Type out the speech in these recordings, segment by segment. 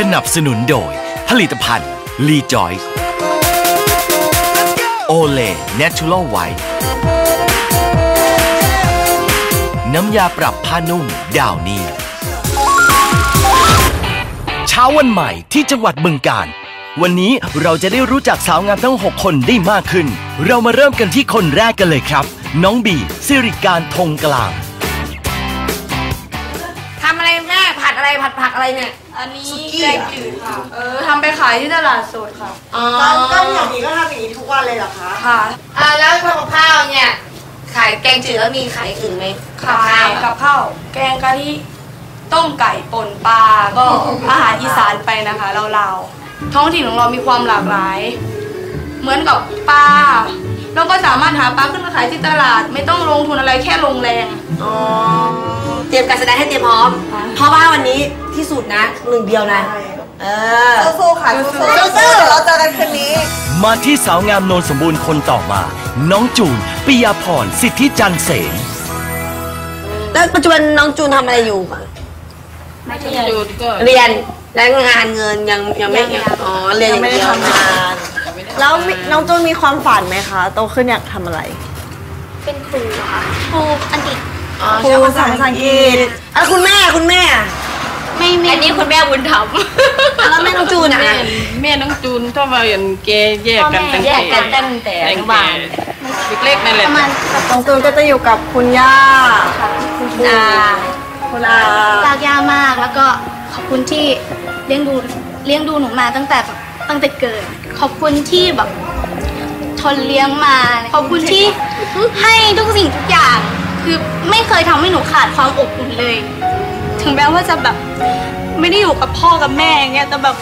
สนับสนุนโดย ผลิตภัณฑ์ลีจอยโอเล่เนชูรัลไวท์น้ำยาปรับผ้านุ่มดาวนีเช้าวันใหม่ที่จังหวัดบึงกาฬวันนี้เราจะได้รู้จักสาวงามทั้ง 6 คนได้มากขึ้น เรามาเริ่มกันที่คนแรกกันเลยครับ น้องบีสิริการธงกลาง ทำอะไรแม่ผัดอะไรผัดผักอะไรเนี่ย อันนี้แกงจืดค่ะ เออทำไปขายที่ตลาดสดค่ะอ๋อแล้วก็อย่างนี้ก็ทำอย่างนี้ทุกวันเลยเหรอคะค่ะอ่าแล้วทำกับข้าวเนี่ยขายแกงจืดแล้วมีขายอื่นไหมขายกับข้าวแกงกะทิต้มไก่ป่นปลาก็อาหารอีสานไปนะคะเราๆท้องถิ่นของเรามีความหลากหลาย เหมือนกับปลาเราก็สามารถหาปลาขึ้นมาขายที่ตลาด ไม่ต้องลงทุนอะไรแค่ลงแรงอ๋อ เตรียมการแสดงให้เตรียมพร้อม เพราะว่าวันนี้ที่สุดนะหนึ่งเดียวนะ เออ สู้ๆค่ะสู้ๆสู้ๆเราเจอกันคืนนี้ มาที่สาวงามโนนสมบูรณ์คนต่อมา น้องจูนปิยาพรสิทธิจันทร์เสนแล้วปัจจุบันน้องจูนทำอะไรอยู่คะจูดก็เรียนแล้วงานเงินยังยังไม่อ๋อเรียนอย่างเดียวแล้วมีน้องจูนมีความฝันไหมคะโตขึ้นอยากทำอะไร เป็นครูค่ะครูอังกฤษ อ๋อครูภาษาอังกฤษอะคุณแม่คุณแม่ ไม่ไม่อันนี้คุณแม่บุญธรรมอะแล้วแม่น้องจูนอะ แม่น้องจูนถ้าว่าอย่างแกแยกกันตั้งแยแต่กกันตั้งแต่อนุบาลเล็กๆนั่นแหปละระมาณน้องจูนก็จะอยู่กับคุณย่าคุณอาคุณอาลากย่ามากแล้วก็ขอบคุณที่เลี้ยงดูเลี้ยงดูหนูมาตั้งแต่แบบตั้งแต่เกิด ขอบคุณที่แบบทนเลี้ยงมา ขอบคุณที่ให้ทุกสิ่งทุกอย่าง คือไม่เคยทำให้หนูขาดความอบอุ่นเลย ถึงแม้ว่าจะแบบไม่ได้อยู่กับพ่อกับแม่อย่างเงี้ยแต่แบบ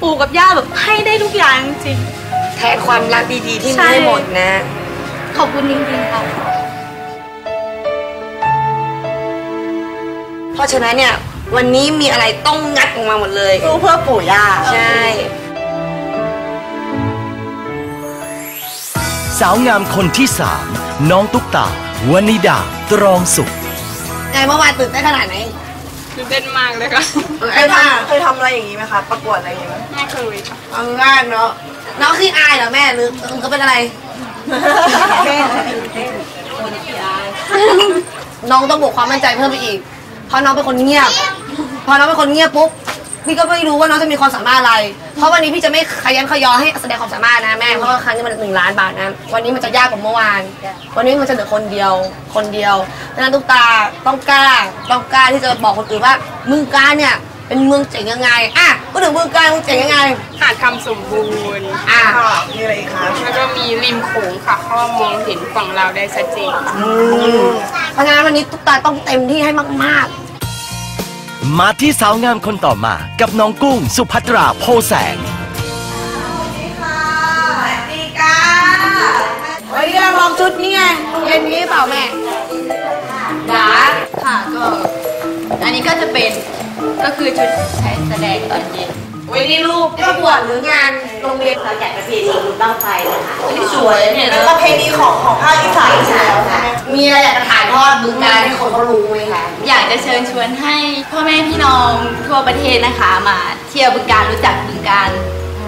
ปู่กับย่าแบบให้ได้ทุกอย่างจริง แทนความรักดีๆที่ใช่มีให้หมดนะ ขอบคุณจริงๆค่ะ เพราะฉะนั้นเนี่ย วันนี้มีอะไรต้องงัดออกมาหมดเลย สู้เพื่อปู่ย่า ใช่ สาวงามคนที่สามน้องตุ๊กตา วนิดาตรองสุข ไงเมื่อวานตื่นเต้นขนาดไหนตื่นเต้นมากเลยค่ะเคยทำเคยทำอะไรอย่างนี้ไหมคะ ประกวดอะไรอย่างนี้ไหมไม่เคยค่ะเอาง่ายเนาะน้องขี้อายเหรอแม่หรือหรือก็เป็นอะไรน้องต้องบวกความมั่นใจเพิ่มไปอีก เพราะน้องเป็นคนเงียบ พอน้องเป็นคนเงียบปุ๊บ พี่ก็ไม่รู้ว่าน้องจะมีความสามารถอะไร เพราะวันนี้พี่จะไม่ขยันขยอให้แสดงความสามารถนะแม่ เพราะว่าครั้งนี้มันหนึ่งล้านบาทนะ วันนี้มันจะยากกว่าเมื่อวาน วันนี้มันจะเหลือคนเดียว คนเดียวดังนั้นทุกตาต้องกล้า ต้องกล้าที่จะบอกคนอื่นว่าเมืองการเนี่ยเป็นเมืองเจ๋งยังไง อะก็ถึงเมืองการเมืองเจ๋งยังไง หาดคำสมบูรณ์อะ ค่ะมีอะไรอีกคะแล้วก็มีริมโขงค่ะเข้ามองเห็นฝั่งเราวได้ชัดเจนค่ะเพราะฉะนั้นวันนี้ตุ๊กตาต้องเต็มที่ให้มาก มาที่สาวงามคนต่อมากับน้องกุ้งสุภัตราโพแสงสวันนี้กำลังลองชุดนี่ไงเย็นนี้เปล่าแม่ดาค่ะก็ อันนี้ก็จะเป็นก็คือชุดใช้แสดงตอนเย็น วันนี้รูปประกวดหรืองานโรงเรียนเราแจกประเพณีบุญบ้างไฟนะคะอันนี้สวยเนี่ยเป็นประเพณีของของภาคอีสานอยู่แล้วใช่ไหมมีอะไรอยากจะถ่ายทอดบึงการให้คนเขารู้ไหมคะอยากจะเชิญชวนให้พ่อแม่พี่น้องทั่วประเทศนะคะมาเที่ยวบึงการรู้จักบึงการ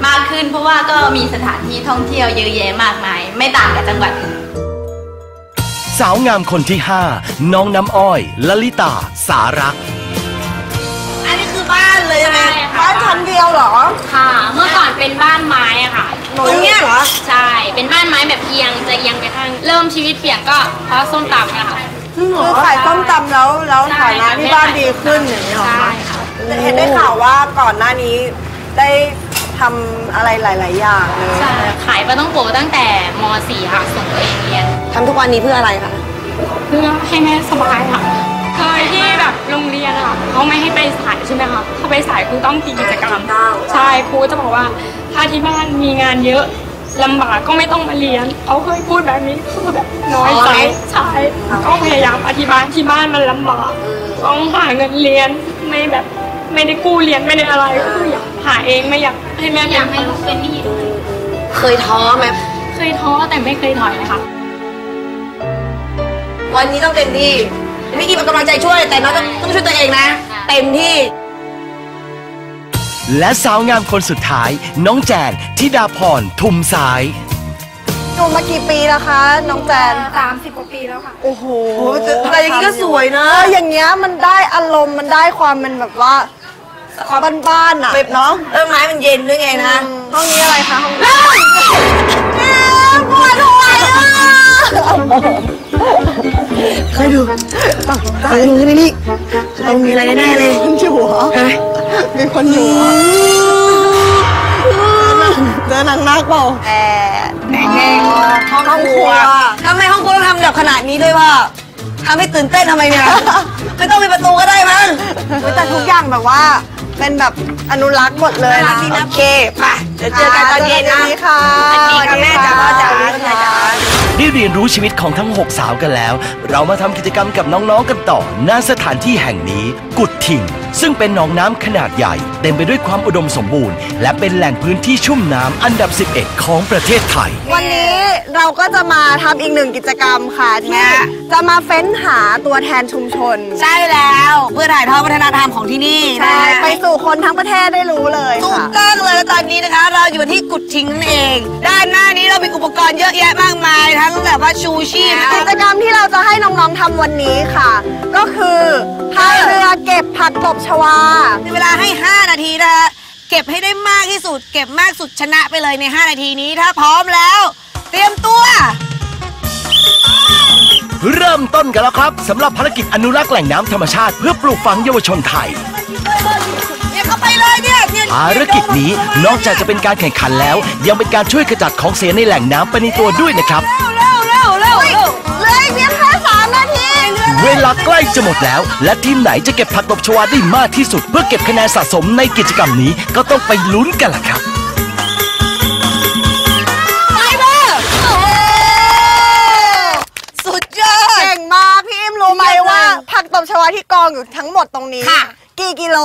มากขึ้น เพราะว่าก็มีสถานที่ท่องเที่ยวเยอะแยะมากมาย ไม่ต่างกับจังหวัดอื่นสาวงามคนที่ห้าน้องน้ำอ้อย ลลิตา สารัก รอ ค่ะ เมื่อก่อนเป็นบ้านไม้อะค่ะตรงเนี้ยเหรอ ใช่ เป็นบ้านไม้แบบเอียงจะเอียงไปข้าง เริ่มชีวิตเปลี่ยนก็เพราะส้มตำนะคะคือขายส้มตำแล้วแล้วฐานะที่บ้านดีขึ้นอย่างนี้เหรอใช่คะค่ะ แต่เห็นได้ข่าวว่าก่อนหน้านี้ได้ทำอะไรหลาย ๆ อย่างเลย ใช่ ขายปลาต้องโกะตั้งแต่ม .4 ค่ะส่งตัวเองเรียนทำทุกวันนี้เพื่ออะไรคะ เพื่อให้แม่สบายค่ะเคยที่แบบโรงเรียนอะเขาไม่ให้ไปสายใช่ไหมคะถ้าไปสายครูต้องทิ้งกิจกรรมใช่ครูจะบอกว่าถ้าที่บ้านมีงานเยอะลำบากก็ไม่ต้องมาเรียนเขาเคยพูดแบบนี้คือแบบน้อยใจใช่ก็พยายามอธิบายที่บ้านมันลำบากต้องหาเงินเรียนไม่แบบไม่ได้กู้เรียนไม่ได้อะไรก็คืออยากหาเองไม่อยากให้แม่อยากให้ลูกเป็นหนี้ด้วยเคยท้อไหมเคยท้อแต่ไม่เคยถอยนะคะวันนี้ต้องเต็มที่ ไม่กี่เป็นกำลังใจช่วยแต่น้องต้องต้องช่วยตัวเองนะ เต็มที่ และสาวงามคนสุดท้าย น้องแจนทิดาพรทุมสายอยู่มากี่ปีแล้วคะ น้องแจนสามสิบกว่าปีแล้วค่ะ โอ้โหโอ้แต่แต่อย่างนี้ก็สวยนะเอออย่างเงี้ยมันได้อารมณ์มันได้ความเป็นแบบว่าความบ้านๆอะเนาะเออไม้มันเย็นด้วยไงนะ ห้องนี้อะไรคะห้องนี้ปวดหัวอะเคยดูต้องตายมือนี่นี่ต้องมีอะไรแน่ๆเลยมันอยู่เหรอมีคนอยู่เหรอเจอหนังนักเปล่าแอบแง่ห้องครัวทำไมห้องครัวต้องทำแบบขนาดนี้ด้วยว่าทำให้ตื่นเต้นทำไมเนี่ยไม่ต้องมีประตูก็ได้มั้งเฮ้ยแต่ทุกอย่างแบบว่า เป็นแบบอนุรักษ์หมดเลยนะโอเคไปเดี๋ยวเจอกันตอนเย็นนะสวัสดีค่ะสวัสดีค่ะแม่จ๋าพ่อจ๋าคุณยายจ๋าได้เรียนรู้ชีวิตของทั้ง 6 สาวกันแล้ว เรามาทำกิจกรรมกับน้องๆกันต่อณสถานที่แห่งนี้ กุดทิงซึ่งเป็นหนองน้ำขนาดใหญ่ เต็มไปด้วยความอุดมสมบูรณ์ และเป็นแหล่งพื้นที่ชุ่มน้ำอันดับ 11 ของประเทศไทย วันนี้เราก็จะมาทำอีกหนึ่งกิจกรรมค่ะที่จะมาเฟ้นหาตัวแทนชุมชน ใช่แล้วเพื่อถ่ายทอดวัฒนธรรมของที่นี่ใช่นะไปสู่คนทั้งประเทศได้รู้เลยถูกค่ะต้องเลยแล้วตอนนี้นะคะ เราอยู่ที่กุดทิ้งนั่นเอง ด้านหน้านี้เรามีอุปกรณ์เยอะแยะมากมาย ทั้งแบบว่าชูชีพนะกิจกรรมที่เราจะให้น้องๆทำวันนี้ค่ะ ก็คือพายเรือเก็บผักตบชวา มีเวลาให้ 5 นาทีนะคะเก็บให้ได้มากที่สุด เก็บมากสุดชนะไปเลยใน 5 นาทีนี้ถ้าพร้อมแล้ว เตรียมตัว เริ่มต้นกันแล้วครับสำหรับภารกิจอนุรักษ์แหล่งน้ำธรรมชาติเพื่อปลูกฝังเยาวชนไทย เนี่ยเข้าไปเลยเนี่ยเนี่ย ภารกิจนี้นอกจากจะเป็นการแข่งขันแล้ว ยังเป็นการช่วยขจัดของเสียในแหล่งน้ำไปในตัวด้วยนะครับเร็วเร็วเร็วเร็วเหลยเพียงแค่สามนาที เวลาใกล้จะหมดแล้ว และทีมไหนจะเก็บผักตบชวาได้มากที่สุด เพื่อเก็บคะแนนสะสมในกิจกรรมนี้ก็ต้องไปลุ้นกันล่ะครับ ไปเบอร์โอ้โหสุดยอด เก่งมากพี่อิมรู้ไหมว่า ผักตบชวาที่กองอยู่ทั้งหมดตรงนี้ ค่ะ กี่กิโล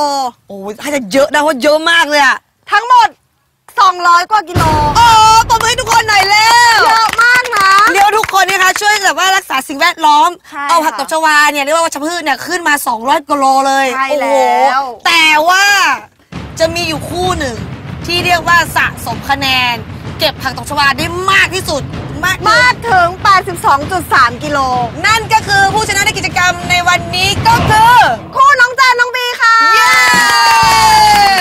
โอ้ยถ้าจะเยอะนะเพราะเยอะมากเลยอะทั้งหมด 200 กว่ากิโล โอ้ปรบมือให้ทุกคนหน่อยเร็วเยอะมากนะ เรียกว่าทุกคนเนยนะคะช่วยแบบว่ารักษาสิ่งแวดล้อม ใช่เอาผักค่ะตบชวาเนี่ยเรียกว่าวัชพืชเนี่ยขึ้นมา 200กิโลเลยใช่โอ้โหแล้ว แต่ว่าจะมีอยู่คู่หนึ่งที่เรียกว่าสะสมคะแนน เก็บผักตบชวาได้มากที่สุด มากมากถึง 82.3 กิโล นั่นก็คือผู้ชนะในกิจกรรมในวันนี้ก็คือ คู่น้องแจนน้องบีค่ะ เย้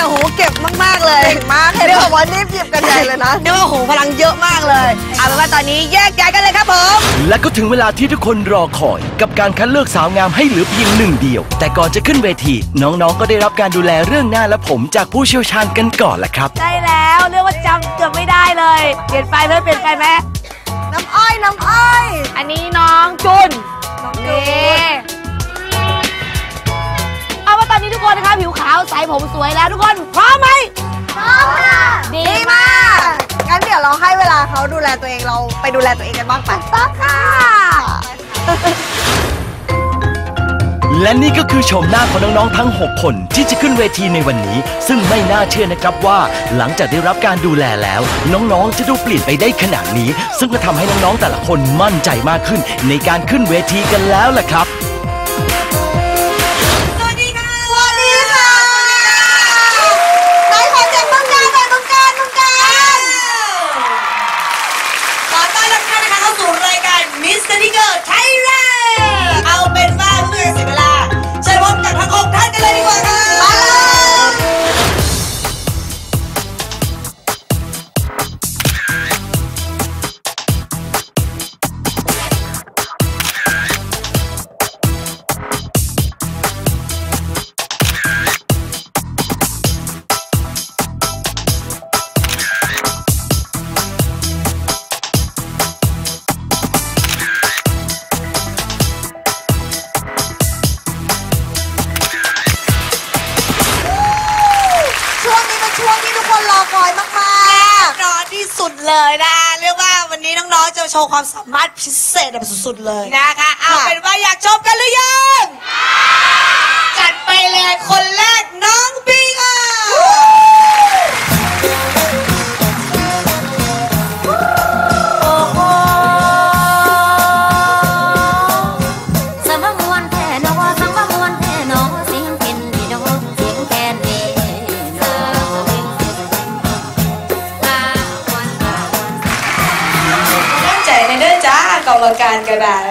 โอ้โหเก็บมาก ๆ เลยเก่งมากเห็นบอกว่ารีบหยิบกันใหญ่เลยนะเรียกว่าโอ้โหพลังเยอะมากเลย เอาเป็นว่าตอนนี้แยกย้ายกันเลยครับผม และก็ถึงเวลาที่ทุกคนรอคอย กับการคัดเลือกสาวงามให้เหลือเพียงหนึ่งเดียว แต่ก่อนจะขึ้นเวที น้องๆ ก็ได้รับการดูแลเรื่องหน้าและผมจากผู้เชี่ยวชาญกันก่อนแหละครับ ได้แล้วเรียกว่าจำเกือบไม่ได้เลย เปลี่ยนไปเพื่อเปลี่ยนไปไหม น้ำอ้อยน้ำอ้อยอันนี้น้องจุนนี่เอาว่าตอนนี้ทุกคนนะคะผิวขาวใสผมสวยแล้วทุกคนพร้อมไหมพร้อมค่ะดีดีมากงั้นเดี๋ยวเราให้เวลาเขาดูแลตัวเองเราไปดูแลตัวเองกันบ้างไปต้องค่ะ และนี่ก็คือชมหน้าของน้อง ๆ ทั้ง 6 คนที่จะขึ้นเวทีในวันนี้ ซึ่งไม่น่าเชื่อนะครับว่าหลังจากได้รับการดูแลแล้ว น้อง ๆ จะดูเปลี่ยนไปได้ขนาดนี้ ซึ่งก็ทำให้น้อง ๆ แต่ละคนมั่นใจมากขึ้นในการขึ้นเวทีกันแล้วล่ะครับ คนรอคอยมากนอนที่สุดเลยนะเรียกว่าวันนี้น้องๆจะโชว์ความสามารถพิเศษแบบสุดๆเลยนะคะเอาเป็นว่าอยากชมกันหรือยังจัดไปเลยคนแรกน้องบีค่ การกระดาษ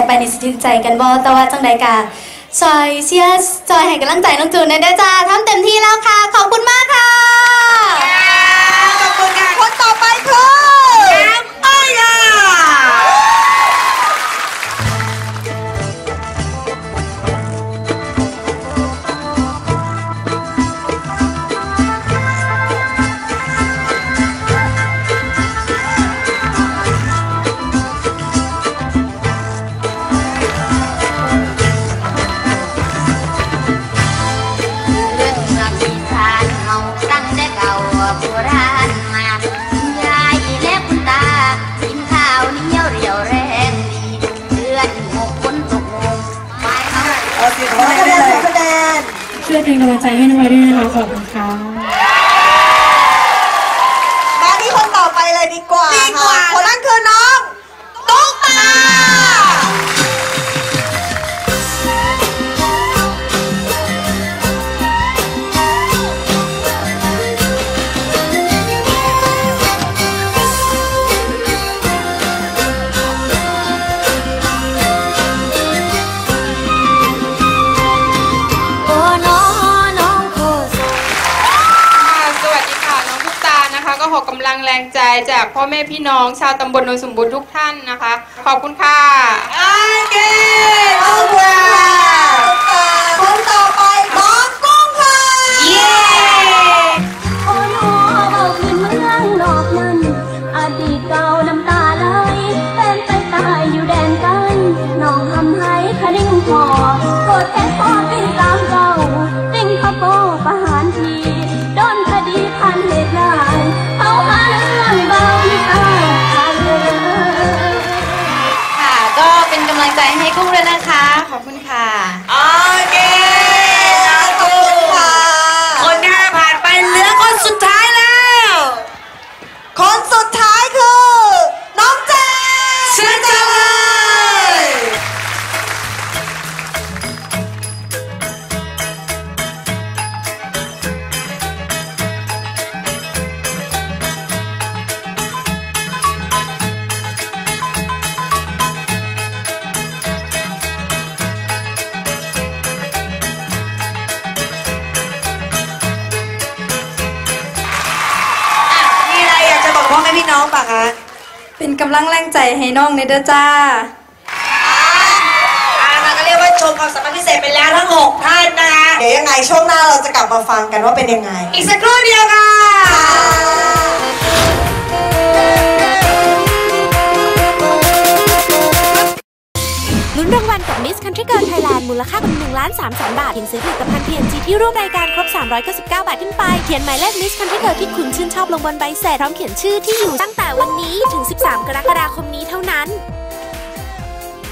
งไปในสิทึกใจกันบ่แต่ว่าจังใดกาซอยเชียร์ซอยให้กำลังใจน้องจูนได้เด้จ้าทำเต็มที่แล้วค่ะ ขอบคุณมากค่ะ เก่าโบราณมาคุณยายและคุณตากินข้าวเหนียวเรียวแรงดีเดือนหกคนตกงงไม้เขาขอคะแนนขอคะแนน ช่วยเป็นกำลังใจให้น้องไว้ด้วยนะคะขอบคุณค่ะ จากพ่อแม่พี่น้องชาวตำบลโนนสมบูรณ์ทุกท่านนะคะ ขอบคุณค่ะ ให้กุ้งด้วยนะคะ กำลังแรงใจให้น้องในเด้อจ้า อ่าเราก็เรียกว่าชมความสามารถพิเศษไปแล้วทั้งหกท่านนะคะเดี๋ยวยังไงช่วงหน้าเราจะกลับมาฟังกันว่าเป็นยังไง อีกสักครู่เดียวค่ะ รางวัลกับ Miss Country Girl Thailand มูลค่ากว่า1ล้าน3แสนบาทเพียงซื้อผลิตภัณฑ์ PNG ที่ร่วมรายการครบ 399 บาทขึ้นไป เขียนหมายเลข Miss Country Girl ที่คุณชื่นชอบลงบนใบเสร็จพร้อมเขียนชื่อที่อยู่ตั้งแต่วันนี้ถึง 13 กรกฎาคมนี้เท่านั้น